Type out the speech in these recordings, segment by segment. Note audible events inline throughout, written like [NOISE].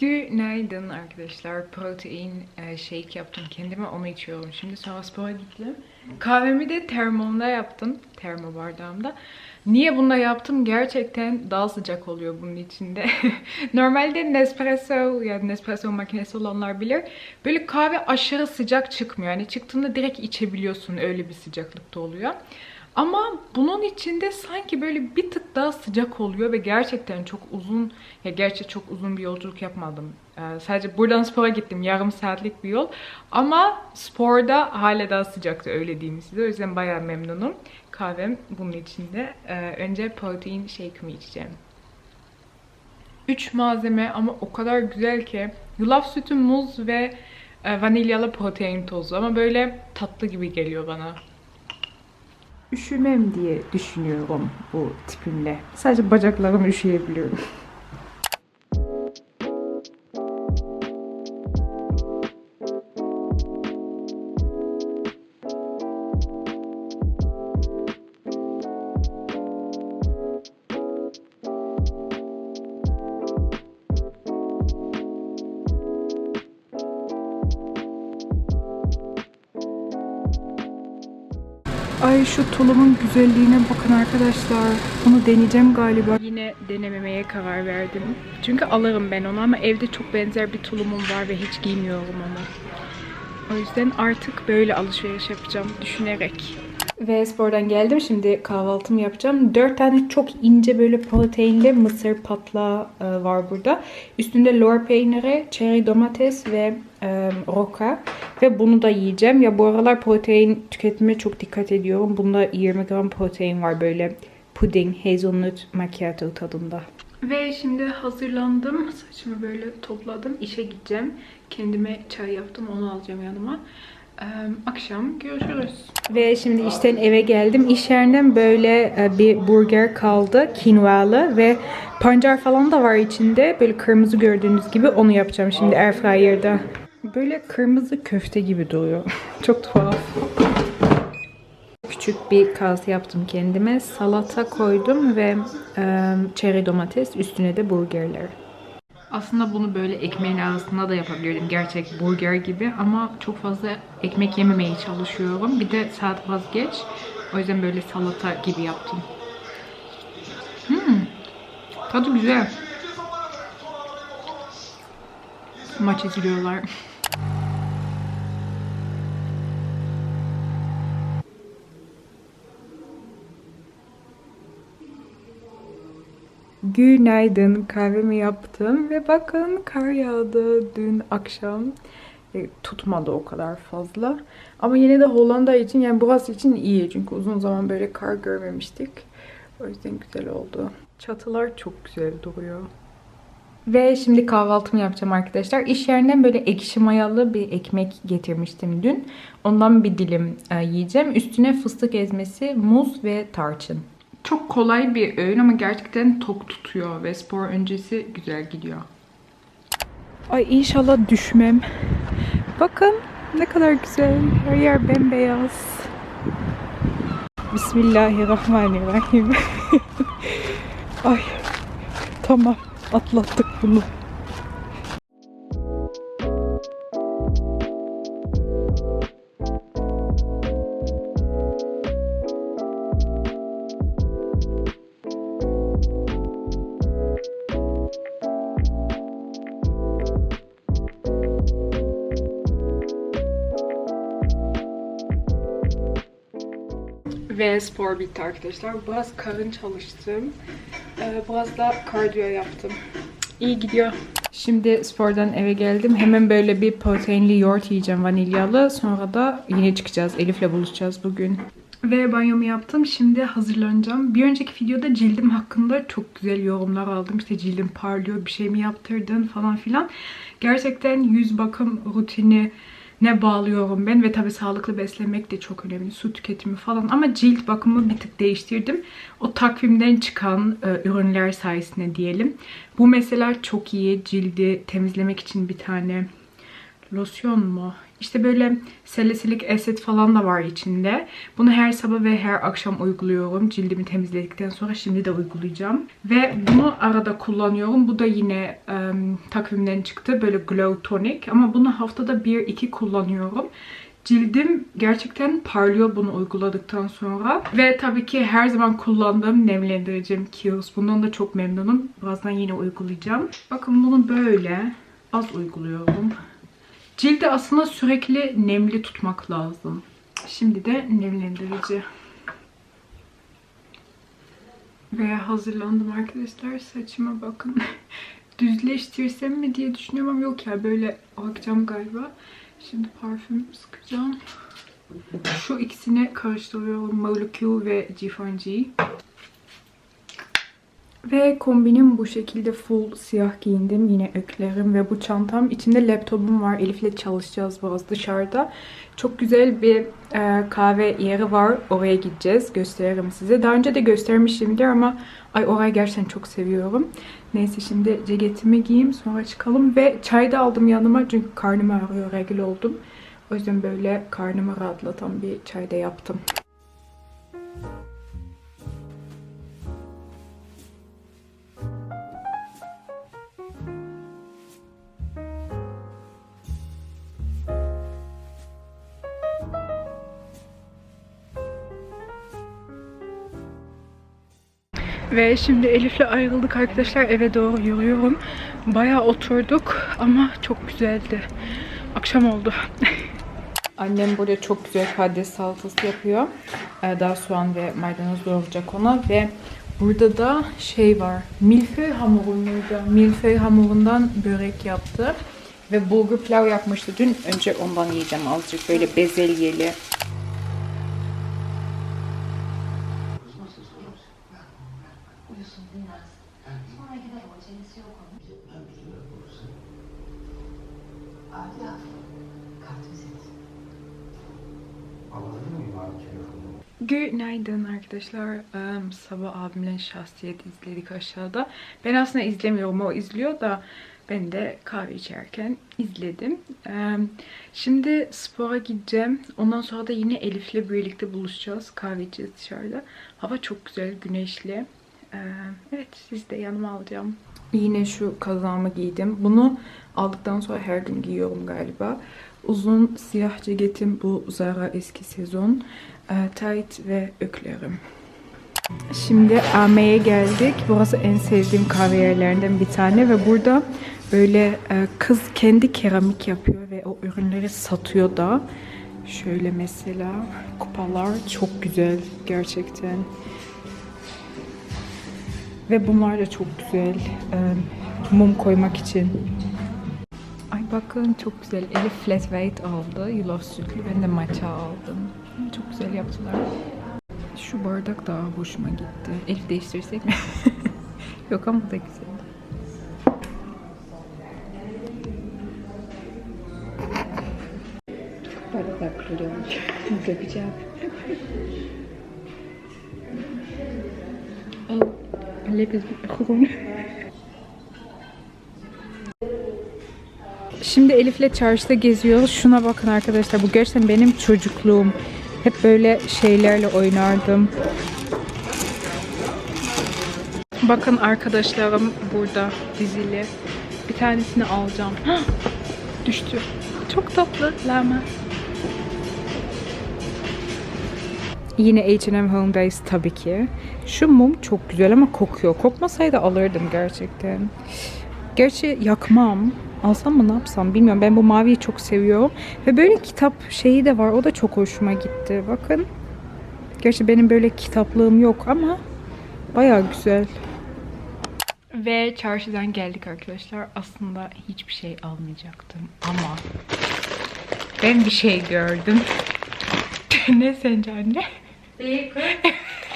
Günaydın arkadaşlar. Protein e, shake yaptım kendime. Onu içiyorum. Şimdi sonra spora gittim. Kahvemi de termomda yaptım. Termo bardağımda. Niye bunda yaptım? Gerçekten daha sıcak oluyor bunun içinde. [LAUGHS] Normalde Nespresso ya Nespresso makinesi olanlar bilir. Böyle kahve aşırı sıcak çıkmıyor. Yani çıktığında direkt içebiliyorsun. Öyle bir sıcaklıkta oluyor. Ama bunun içinde sanki böyle bir tık daha sıcak oluyor ve gerçekten çok uzun, ya gerçi çok uzun bir yolculuk yapmadım. Ee, sadece buradan spora gittim, yarım saatlik bir yol. Ama sporda hala daha sıcaktı öyle diyeyim size. O yüzden bayağı memnunum. Kahvem bunun içinde. Ee, önce protein shake'ımı içeceğim. 3 malzeme ama o kadar güzel ki. Yulaf sütü, muz ve e, vanilyalı protein tozu ama böyle tatlı gibi geliyor bana üşümem diye düşünüyorum bu tipimle. Sadece bacaklarım üşüyebiliyorum. [LAUGHS] Tulumun güzelliğine bakın arkadaşlar. Bunu deneyeceğim galiba. Yine denememeye karar verdim. Çünkü alırım ben onu ama evde çok benzer bir tulumum var ve hiç giymiyorum onu. O yüzden artık böyle alışveriş yapacağım düşünerek. Ve spordan geldim. Şimdi kahvaltımı yapacağım. 4 tane çok ince böyle proteinli mısır patlağı e, var burada. Üstünde lor peyniri, cherry domates ve e, roka. Ve bunu da yiyeceğim. Ya bu aralar protein tüketime çok dikkat ediyorum. Bunda 20 gram protein var böyle puding, hazelnut macchiato tadında. Ve şimdi hazırlandım. Saçımı böyle topladım. İşe gideceğim. Kendime çay yaptım. Onu alacağım yanıma. Ee, akşam görüşürüz. Ve şimdi işten eve geldim. İş yerinden böyle e, bir burger kaldı. Kinvalı ve pancar falan da var içinde. Böyle kırmızı gördüğünüz gibi onu yapacağım şimdi airfryer'da. Böyle kırmızı köfte gibi duruyor. [LAUGHS] Çok tuhaf. Küçük bir kase yaptım kendime. Salata koydum ve e, cherry domates. Üstüne de burgerler. Aslında bunu böyle ekmeğin arasında da yapabilirdim. Gerçek burger gibi ama çok fazla ekmek yememeye çalışıyorum. Bir de saat vazgeç. O yüzden böyle salata gibi yaptım. Hmm. Tadı güzel. Maç izliyorlar. [LAUGHS] Günaydın kahvemi yaptım ve bakın kar yağdı dün akşam. E, tutmadı o kadar fazla. Ama yine de Hollanda için yani burası için iyi. Çünkü uzun zaman böyle kar görmemiştik. O yüzden güzel oldu. Çatılar çok güzel duruyor. Ve şimdi kahvaltımı yapacağım arkadaşlar. İş yerinden böyle ekşi mayalı bir ekmek getirmiştim dün. Ondan bir dilim e, yiyeceğim. Üstüne fıstık ezmesi, muz ve tarçın. Çok kolay bir öğün ama gerçekten tok tutuyor ve spor öncesi güzel gidiyor. Ay inşallah düşmem. Bakın ne kadar güzel. Her yer bembeyaz. Bismillahirrahmanirrahim. [LAUGHS] Ay tamam atlattık bunu. Spor bitti arkadaşlar. Biraz karın çalıştım. Ee, biraz da kardiyo yaptım. İyi gidiyor. Şimdi spordan eve geldim. Hemen böyle bir proteinli yoğurt yiyeceğim vanilyalı. Sonra da yine çıkacağız. Elif'le buluşacağız bugün. Ve banyomu yaptım. Şimdi hazırlanacağım. Bir önceki videoda cildim hakkında çok güzel yorumlar aldım. İşte cildim parlıyor, bir şey mi yaptırdın falan filan. Gerçekten yüz bakım rutini ne bağlıyorum ben ve tabii sağlıklı beslenmek de çok önemli. Su tüketimi falan ama cilt bakımı bir tık değiştirdim. O takvimden çıkan e, ürünler sayesinde diyelim. Bu mesela çok iyi. Cildi temizlemek için bir tane losyon mu? İşte böyle salisilik asit falan da var içinde. Bunu her sabah ve her akşam uyguluyorum. Cildimi temizledikten sonra şimdi de uygulayacağım. Ve bunu arada kullanıyorum. Bu da yine um, takvimden çıktı. Böyle Glow Tonic. Ama bunu haftada 1-2 kullanıyorum. Cildim gerçekten parlıyor bunu uyguladıktan sonra. Ve tabii ki her zaman kullandığım nemlendiricim Kiehl's. Bundan da çok memnunum. Birazdan yine uygulayacağım. Bakın bunu böyle az uyguluyorum. Cildi aslında sürekli nemli tutmak lazım. Şimdi de nemlendirici. Ve hazırlandım arkadaşlar. Saçıma bakın. [LAUGHS] Düzleştirsem mi diye düşünüyorum yok ya böyle bakacağım galiba. Şimdi parfüm sıkacağım. Şu ikisini karıştırıyorum. Molecule ve Givenchy. Ve kombinim bu şekilde full siyah giyindim. Yine öklerim ve bu çantam. İçinde laptopum var. Elif'le çalışacağız biraz dışarıda. Çok güzel bir e, kahve yeri var. Oraya gideceğiz. Gösteririm size. Daha önce de göstermişimdir ama ay orayı gerçekten çok seviyorum. Neyse şimdi ceketimi giyeyim sonra çıkalım. Ve çay da aldım yanıma çünkü karnım ağrıyor. Regl oldum. O yüzden böyle karnımı rahatlatan bir çay da yaptım. Ve şimdi Elif'le ayrıldık arkadaşlar. Eve doğru yürüyorum. Bayağı oturduk ama çok güzeldi. Akşam oldu. [LAUGHS] Annem burada çok güzel karides salatası yapıyor. Ee, Daha soğan ve maydanoz doğrayacak ona ve burada da şey var. Milföy hamuru muydu? Milföy hamurundan börek yaptı. Ve bulgur pilav yapmıştı dün. Önce ondan yiyeceğim azıcık böyle bezelyeli. Günaydın arkadaşlar. Em, sabah abimle şahsiyet izledik aşağıda. Ben aslında izlemiyorum. O izliyor da ben de kahve içerken izledim. Em, şimdi spora gideceğim. Ondan sonra da yine Elif'le birlikte buluşacağız. Kahve içeceğiz dışarıda. Hava çok güzel, güneşli. Em, evet, siz de yanıma alacağım. Yine şu kazağımı giydim. Bunu aldıktan sonra her gün giyiyorum galiba. Uzun siyah ceketim bu Zara eski sezon. E, tight ve öklerim. Şimdi AM'ye geldik. Burası en sevdiğim kahve yerlerinden bir tane ve burada böyle e, kız kendi keramik yapıyor ve o ürünleri satıyor da. Şöyle mesela kupalar çok güzel gerçekten. Ve bunlar da çok güzel. e, mum koymak için. Bakın çok güzel. Elif flat white aldı. Yulaf sütlü. Ben de matcha aldım. Çok güzel yaptılar. Şu bardak daha hoşuma gitti. Elif değiştirsek mi? [LAUGHS] Yok ama bu da güzel. Bardaklar kırılıyormuş. Dökeceğim. Al. Lekker groen. [LAUGHS] Şimdi Elif'le çarşıda geziyoruz. Şuna bakın arkadaşlar. Bu gerçekten benim çocukluğum. Hep böyle şeylerle oynardım. Bakın arkadaşlarım burada dizili. Bir tanesini alacağım. Düştü. Çok tatlı. Lama. Yine H&M Home Base tabii ki. Şu mum çok güzel ama kokuyor. Kokmasaydı alırdım gerçekten. Gerçi yakmam. Alsam mı ne yapsam bilmiyorum. Ben bu maviyi çok seviyorum. Ve böyle kitap şeyi de var. O da çok hoşuma gitti. Bakın. Gerçi benim böyle kitaplığım yok ama baya güzel. Ve çarşıdan geldik arkadaşlar. Aslında hiçbir şey almayacaktım ama ben bir şey gördüm. [LAUGHS] ne sence anne? Bir kız.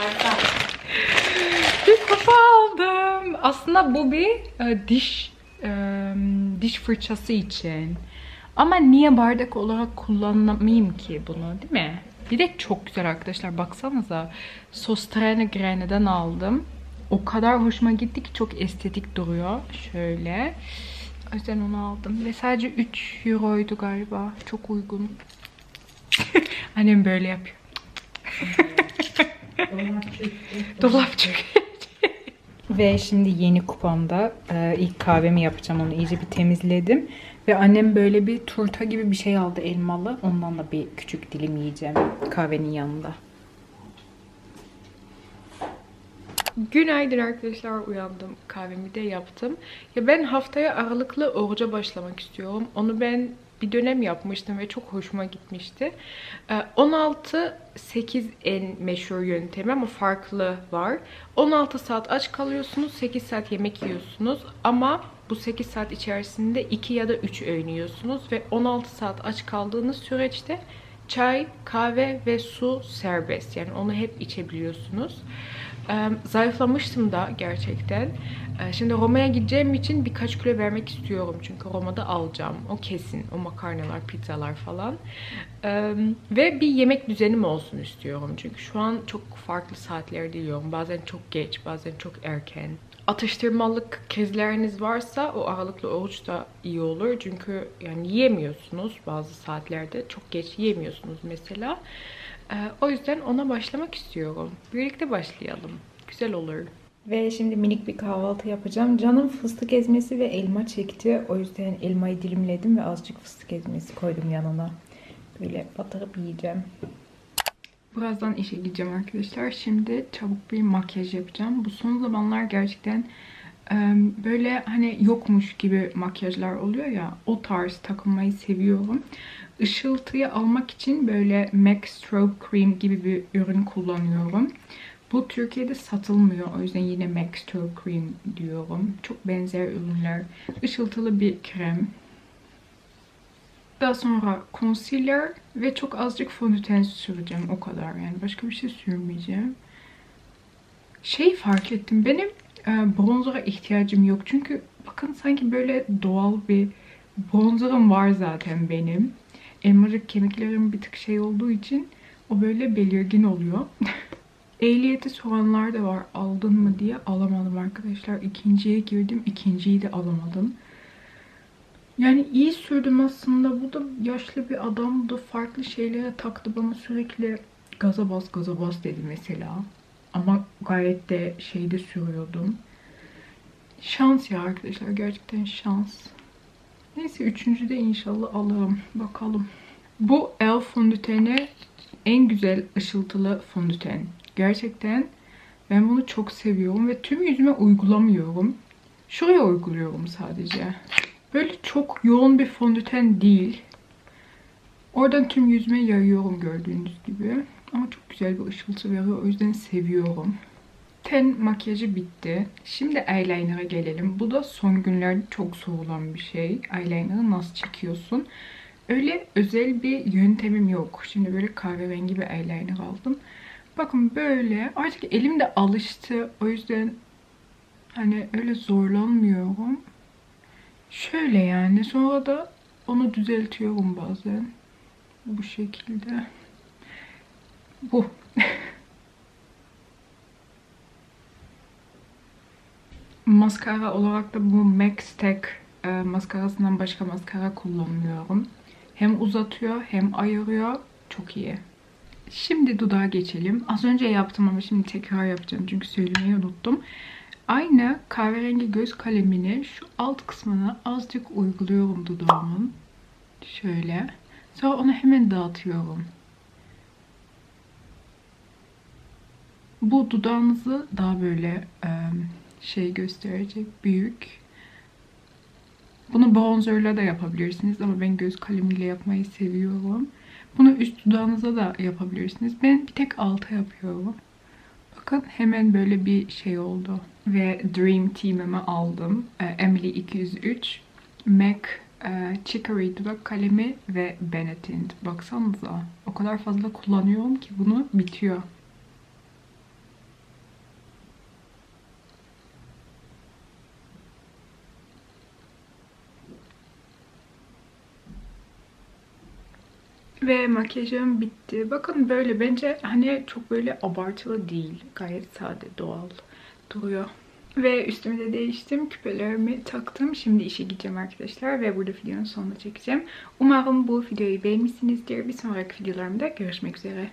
Arka. Bir kupa aldım. Aslında bu bir e, diş e, diş fırçası için. Ama niye bardak olarak kullanamayayım ki bunu değil mi? Bir de çok güzel arkadaşlar. Baksanıza. Sostrane Grene'den aldım. O kadar hoşuma gitti ki çok estetik duruyor. Şöyle. O yüzden onu aldım. Ve sadece 3 euroydu galiba. Çok uygun. [LAUGHS] Annem böyle yapıyor. Dolap çöküyor. Ve şimdi yeni kupamda e, ilk kahvemi yapacağım. Onu iyice bir temizledim. Ve annem böyle bir turta gibi bir şey aldı elmalı. Ondan da bir küçük dilim yiyeceğim kahvenin yanında. Günaydın arkadaşlar uyandım kahvemi de yaptım. Ya ben haftaya aralıklı oruca başlamak istiyorum. Onu ben bir dönem yapmıştım ve çok hoşuma gitmişti. Ee, 16-8 en meşhur yöntemi ama farklı var. 16 saat aç kalıyorsunuz, 8 saat yemek yiyorsunuz ama bu 8 saat içerisinde 2 ya da 3 öğün yiyorsunuz ve 16 saat aç kaldığınız süreçte çay, kahve ve su serbest. Yani onu hep içebiliyorsunuz. Zayıflamıştım da gerçekten. Ee, şimdi Roma'ya gideceğim için birkaç kilo vermek istiyorum. Çünkü Roma'da alacağım. O kesin. O makarnalar, pizzalar falan. Ve bir yemek düzenim olsun istiyorum. Çünkü şu an çok farklı saatlerde yiyorum. Bazen çok geç, bazen çok erken. Atıştırmalık krizleriniz varsa o aralıklı oruç da iyi olur. Çünkü yani yiyemiyorsunuz bazı saatlerde. Çok geç yiyemiyorsunuz mesela. Ee, o yüzden ona başlamak istiyorum. Birlikte başlayalım. Güzel olur. Ve şimdi minik bir kahvaltı yapacağım. Canım fıstık ezmesi ve elma çekti. O yüzden elmayı dilimledim ve azıcık fıstık ezmesi koydum yanına. Böyle batırıp yiyeceğim. Birazdan işe gideceğim arkadaşlar. Şimdi çabuk bir makyaj yapacağım. Bu son zamanlar gerçekten böyle hani yokmuş gibi makyajlar oluyor ya. O tarz takılmayı seviyorum. Işıltıyı almak için böyle MAC Strobe Cream gibi bir ürün kullanıyorum. Bu Türkiye'de satılmıyor. O yüzden yine MAC Strobe Cream diyorum. Çok benzer ürünler. Işıltılı bir krem. Daha sonra concealer ve çok azıcık fondöten süreceğim. O kadar yani. Başka bir şey sürmeyeceğim. Şey fark ettim. Benim e, ihtiyacım yok. Çünkü bakın sanki böyle doğal bir bronzerim var zaten benim. Elmacık kemiklerim bir tık şey olduğu için o böyle belirgin oluyor. [LAUGHS] Ehliyeti soranlar da var. Aldın mı diye alamadım arkadaşlar. İkinciye girdim. ikinciyi de alamadım. Yani iyi sürdüm aslında. Bu da yaşlı bir adamdı. Farklı şeylere taktı. Bana sürekli gaza bas gaza bas dedi mesela. Ama gayet de şeyde sürüyordum. Şans ya arkadaşlar. Gerçekten şans. Neyse üçüncü de inşallah alırım. Bakalım. Bu el fondöteni en güzel ışıltılı fondöten. Gerçekten ben bunu çok seviyorum ve tüm yüzüme uygulamıyorum. Şuraya uyguluyorum sadece. Böyle çok yoğun bir fondöten değil. Oradan tüm yüzüme yayıyorum gördüğünüz gibi. Ama çok güzel bir ışıltı veriyor. O yüzden seviyorum. Ten makyajı bitti. Şimdi eyeliner'a gelelim. Bu da son günlerde çok sorulan bir şey. Eyeliner'ı nasıl çekiyorsun? Öyle özel bir yöntemim yok. Şimdi böyle kahverengi bir eyeliner aldım. Bakın böyle. Artık elim de alıştı. O yüzden hani öyle zorlanmıyorum. Şöyle yani. Sonra da onu düzeltiyorum bazen. Bu şekilde. Bu. Maskara olarak da bu MAC Stack e, maskarasından başka maskara kullanmıyorum. Hem uzatıyor hem ayırıyor. Çok iyi. Şimdi dudağa geçelim. Az önce yaptım ama şimdi tekrar yapacağım. Çünkü söylemeyi unuttum. Aynı kahverengi göz kalemini şu alt kısmına azıcık uyguluyorum dudağımın. Şöyle. Sonra onu hemen dağıtıyorum. Bu dudağınızı daha böyle e, şey gösterecek, büyük. Bunu bronzerla da yapabilirsiniz ama ben göz kalemiyle yapmayı seviyorum. Bunu üst dudağınıza da yapabilirsiniz. Ben bir tek alta yapıyorum. Bakın hemen böyle bir şey oldu. Ve Dream Team'imi aldım. Ee, Emily 203, MAC e, Chicory dudak kalemi ve Benetint. Baksanıza. O kadar fazla kullanıyorum ki bunu bitiyor. Ve makyajım bitti. Bakın böyle bence hani çok böyle abartılı değil. Gayet sade, doğal duruyor. Ve üstümü de değiştim. Küpelerimi taktım. Şimdi işe gideceğim arkadaşlar. Ve burada videonun sonunu çekeceğim. Umarım bu videoyu beğenmişsinizdir. Bir sonraki videolarımda görüşmek üzere.